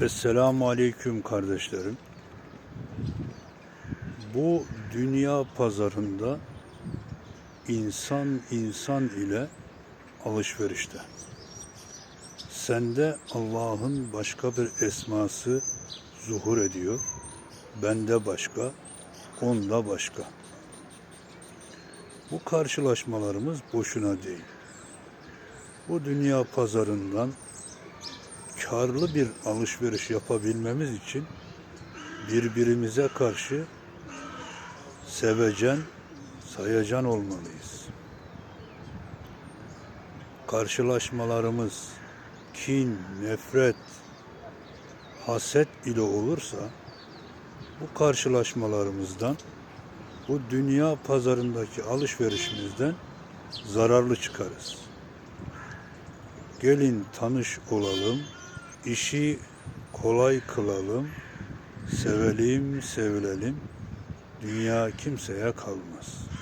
Esselamu Aleyküm kardeşlerim. Bu dünya pazarında insan insan ile alışverişte. Sende Allah'ın başka bir esması zuhur ediyor. Bende başka, onda başka. Bu karşılaşmalarımız boşuna değil. Bu dünya pazarından karlı bir alışveriş yapabilmemiz için birbirimize karşı sevecen, sayacan olmalıyız. Karşılaşmalarımız kin, nefret, haset ile olursa bu karşılaşmalarımızdan bu dünya pazarındaki alışverişimizden zararlı çıkarız. Gelin tanış olalım, işi kolay kılalım, sevelim, sevilelim. Dünya kimseye kalmaz.